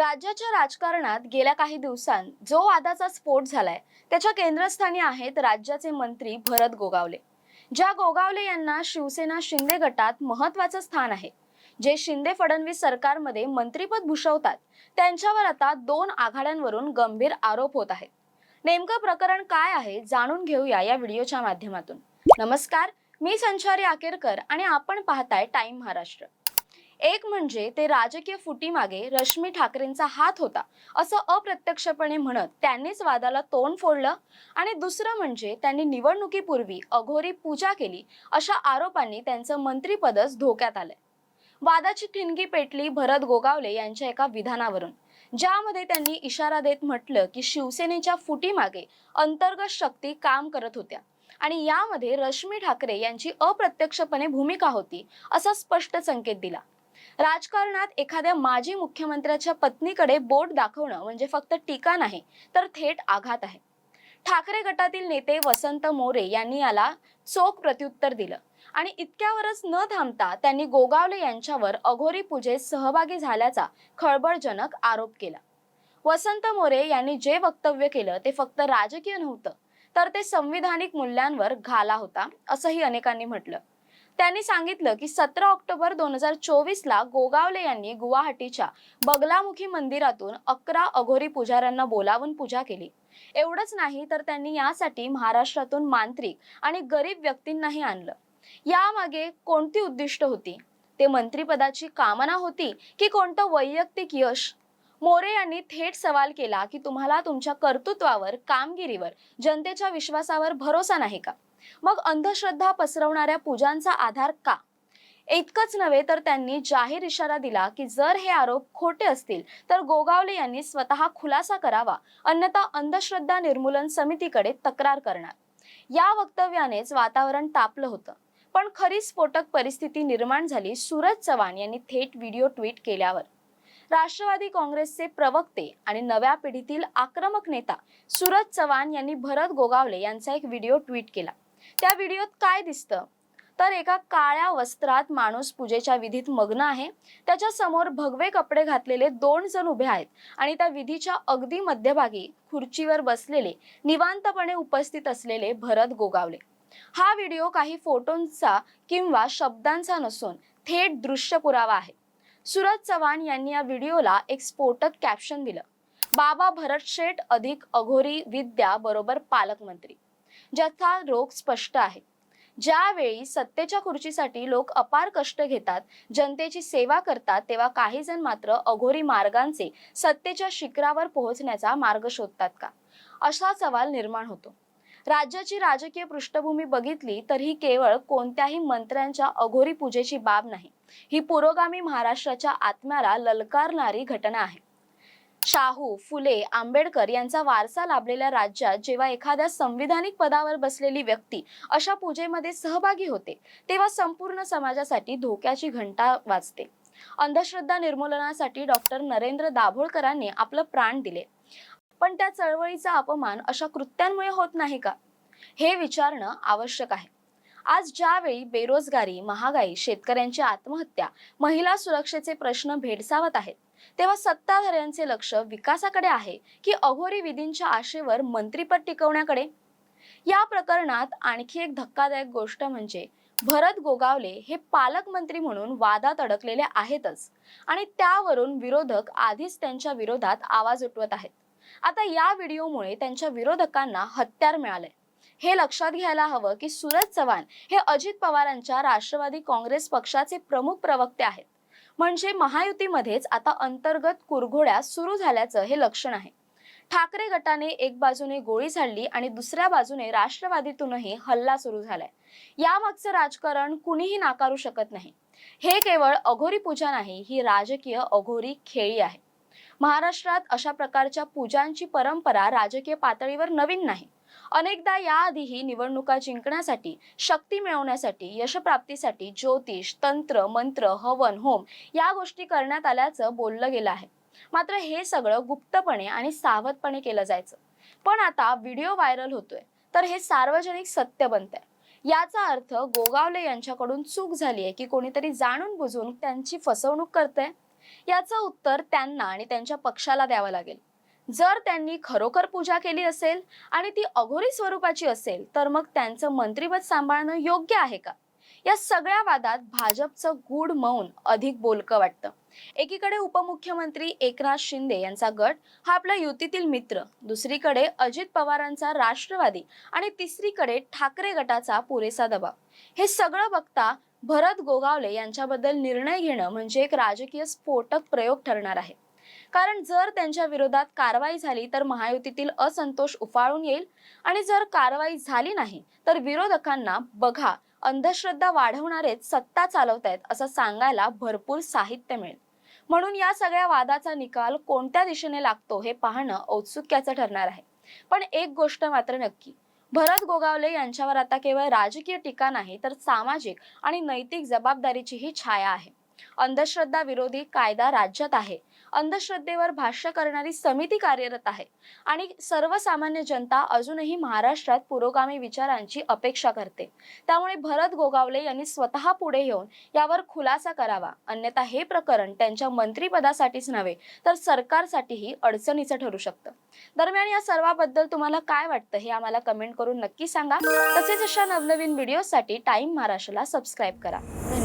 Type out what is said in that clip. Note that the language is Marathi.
राज्याच्या राजकारणात गेल्या काही दिवसांत जो वादाचा स्फोट झालाय त्याच्या केंद्रस्थानी आहेत राज्याचे मंत्री भरत गोगावले. ज्या गोगावले यांना शिवसेना शिंदे गटात महत्वाचं स्थान आहे. जे शिंदे फडणवीस सरकारमध्ये मंत्रीपद भूषवतात त्यांच्यावर आता दोन आघाड्यांवरून गंभीर आरोप होत आहेत. नेमकं प्रकरण काय आहे जाणून घेऊया या व्हिडिओच्या माध्यमातून. नमस्कार मी संचारी आकेरकर आणि आपण पाहताय टाइम महाराष्ट्र. एक म्हणजे ते राजकीय फुटीमागे रश्मी ठाकरेंचा हात होता असं अप्रत्यक्षपणे म्हणत त्यांनीच वादाला तोंड फोडलं आणि दुसरं म्हणजे त्यांनी निवडणुकीपूर्वी अघोरी पूजा केली अशा आरोपांनी त्यांचं मंत्रीपदच धोक्यात आलंय. वादाची ठिणगी पेटली भरत गोगावले यांच्या एका विधानावरून ज्यामध्ये त्यांनी इशारा देत म्हटलं की शिवसेनेच्या फुटीमागे अंतर्गत शक्ती काम करत होत्या आणि यामध्ये रश्मी ठाकरे यांची अप्रत्यक्षपणे भूमिका होती असा स्पष्ट संकेत दिला. राजकारणात एखाद्या माजी मुख्यमंत्र्याच्या पत्नीकडे बोट दाखवणं म्हणजे फक्त टीका नाही तर थेट आघात आहे. ठाकरे गटातील नेते वसंत मोरे यांनी याला चोख प्रत्युत्तर दिलं आणि इतक्यावरच न थांबता त्यांनी गोगावले यांच्यावर अघोरी पूजेत सहभागी झाल्याचा खळबळजनक आरोप केला. वसंत मोरे यांनी जे वक्तव्य केलं ते फक्त राजकीय नव्हतं तर ते संविधानिक मूल्यांवर घाला होता असंही अनेकांनी म्हटलं. त्यांनी सांगितलं की सतरा ऑक्टोबर दोन हजार चोवीसला गोगावले यांनी गुवाहाटीच्या बगलामुखी मंदिरातून अकरा अघोरी पुजाऱ्यांना बोलावून पूजा केली. एवढंच नाही तर त्यांनी यासाठी महाराष्ट्रातून मांत्रिक आणि गरीब व्यक्तींनाही आणलं. यामागे कोणती उद्दिष्ट होती? ते मंत्रिपदाची कामना होती की कोणतं वैयक्तिक यश मोरे यांनी थेट सवाल केला की तुम्हाला तुमच्या कर्तृत्वावर कामगिरीवर जनतेच्या विश्वासावर भरोसा नाही का? मग अंधश्रद्धा पसरवणाऱ्या पूजांचा आधार का? इतकंच नव्हे तर त्यांनी जाहीर इशारा दिला की जर हे आरोप खोटे असतील तर गोगावले यांनी स्वतः खुलासा करावा अन्यथा अंधश्रद्धा निर्मूलन समितीकडे तक्रार करणार. या वक्तव्यानेच वातावरण तापलं होतं. पण खरी स्फोटक परिस्थिती निर्माण झाली सूरज चव्हाण यांनी थेट व्हिडिओ ट्विट केल्यावर. राष्ट्रवादी काँग्रेसचे प्रवक्ते आणि नव्या पिढीतील आक्रमक नेता सूरज चव्हाण यांनी भरत गोगावले यांचा एक व्हिडिओ ट्विट केला. त्या व्हिडिओत काय दिसतं? तर एका काळ्या वस्त्रात माणूस पूजेच्या विधीत मग्न आहे. त्याच्यासमोर भगवे कपडे घातलेले दोन जण उभे आहेत आणि त्या विधीच्या अगदी मध्यभागी खुर्चीवर बसलेले निवांतपणे उपस्थित असलेले भरत गोगावले. हा व्हिडिओ काही फोटोंचा किंवा शब्दांचा नसून थेट दृश्य पुरावा आहे. सुरज चव्हाण यांनी या व्हिडिओला एक स्फोटक कॅप्शन दिलं. बाबा भरत शेठ अधिक अघोरी विद्या बरोबर पालकमंत्री. ज्याचा रोग स्पष्ट आहे. ज्यावेळी सत्तेच्या खुर्चीसाठी लोक अपार कष्ट घेतात जनतेची सेवा करतात तेव्हा काही जण मात्र अघोरी मार्गांचे सत्तेच्या शिखरावर पोहोचण्याचा मार्ग शोधतात का? असा सवाल निर्माण होतो. राज्याची राजकीय पृष्ठभूमी बघितली तर ही केवळ कोणत्याही मंत्र्यांच्या अघोरी पूजेची बाब नाही. ही पुरोगामी महाराष्ट्राच्या आत्म्याला ललकारणारी घटना आहे. शाहू फुले आंबेडकर यांचा वारसा लाभलेल्या राज्यात जेव्हा एखाद्या संविधानिक पदावर बसलेली व्यक्ती अशा पूजेमध्ये सहभागी होते तेव्हा संपूर्ण समाजासाठी धोक्याची घंटा वाजते. अंधश्रद्धा निर्मूलनासाठी डॉक्टर नरेंद्र दाभोळकरांनी आपलं प्राण दिले. पण त्या चळवळीचा अपमान अशा कृत्यांमुळे होत नाही का? हे विचारणं आवश्यक आहे. आज ज्यावेळी बेरोजगारी महागाई शेतकऱ्यांची आत्महत्या महिला सुरक्षेचे प्रश्न भेडसावत आहेत तेव्हा सत्ताधाऱ्यांचे लक्ष विकासाकडे आहे की अघोरी विधींच्या आशेवर मंत्रीपद टिकवण्याकडे? या प्रकरणात आणखी एक धक्कादायक गोष्ट म्हणजे भरत गोगावले हे पालकमंत्री म्हणून वादात अडकलेले आहेतच आणि त्यावरून विरोधक आधीच त्यांच्या विरोधात आवाज उठवत आहेत. आता या व्हिडिओमुळे त्यांच्या विरोधकांना हत्यार मिळालंय. हे लक्षात घ्यायला हवं की सूरज चव्हाण हे अजित पवारांच्या राष्ट्रवादी काँग्रेस पक्षाचे प्रमुख प्रवक्ते आहेत. म्हणजे महायुतीमध्येच आता अंतर्गत कुरघोड्या सुरू झाल्याचं हे लक्षण आहे. ठाकरे गटाने एक बाजूने गोळी झाडली आणि दुसऱ्या बाजूने राष्ट्रवादीतूनही हल्ला सुरू झालाय. यामागचं राजकारण कुणीही नाकारू शकत नाही. हे केवळ अघोरी पूजा नाही ही राजकीय अघोरी खेळी आहे. महाराष्ट्रात अशा प्रकारच्या पूजांची परंपरा राजकीय पातळीवर नवीन नाही. अनेकदा याआधीही निवडणुका जिंकण्यासाठी शक्ती मिळवण्यासाठी यशप्राप्तीसाठी ज्योतिष तंत्र मंत्र हवन होम या गोष्टी करण्यात आल्याचं बोललं गेलं आहे. मात्र हे सगळं गुप्तपणे आणि सावधपणे केलं जायचं. पण आता व्हिडिओ व्हायरल होतोय. तर हे सार्वजनिक सत्य बनतंय. याचा अर्थ गोगावले यांच्याकडून चूक झाली आहे की कोणीतरी जाणून बुजून त्यांची फसवणूक करतंय? याचं उत्तर त्यांना आणि त्यांच्या पक्षाला द्यावं लागेल. जर त्यांनी खरोखर पूजा केली असेल आणि ती अघोरी स्वरूपाची असेल तर मग त्यांचं मंत्रीपद सांभाळणं योग्य आहे का? या सगळ्या वादात भाजपचं गूढ मौन अधिक बोलकं वाटतं. एकीकडे उपमुख्यमंत्री एकनाथ शिंदे यांचा गट हा आपला युतीतील मित्र दुसरीकडे अजित पवारांचा राष्ट्रवादी आणि तिसरीकडे ठाकरे गटाचा पुरेसा दबाव. हे सगळं बघता भरत गोगावले यांच्याबद्दल निर्णय घेणं म्हणजे एक राजकीय स्फोटक प्रयोग ठरणार आहे. कारण जर त्यांच्या विरोधात कारवाई झाली तर महायुतीतील असंतोष उफाळून येईल आणि जर कारवाई झाली नाही तर विरोधकांना बघा अंधश्रद्धा वाढवणारेच सत्ता चालवतायत असं सांगायला भरपूर साहित्य मिळेल. म्हणून या सगळ्या वादाचा निकाल कोणत्या दिशेने लागतो हे पाहणं औत्सुक्याचं ठरणार आहे. पण एक गोष्ट मात्र नक्की भरत गोगावले यांच्यावर आता केवळ राजकीय टीका नाही तर सामाजिक आणि नैतिक जबाबदारीचीही छाया आहे. अंधश्रद्धा विरोधी कायदा राज्यात आहे. अंधश्रद्धेवर भाष्य करणारी समिती कार्यरत आहे. आणि सर्वसामान्य जनता अजूनही महाराष्ट्रात पुरोगामी विचारांची अपेक्षा करते. त्यामुळे भरत गोगावले यांनी स्वतः पुढे येऊन यावर खुलासा करावा. अन्यथा हे प्रकरण त्यांच्या मंत्रीपदासाठीच नव्हे तर सरकारसाठीही अडचणीचं ठरू शकतं. दरम्यान या सर्वाबद्दल तुम्हाला काय वाटतं हे आम्हाला कमेंट करून नक्की सांगा. तसेच अशा नवनवीन व्हिडिओसाठी टाइम महाराष्ट्राला सबस्क्राईब करा. धन्यवाद.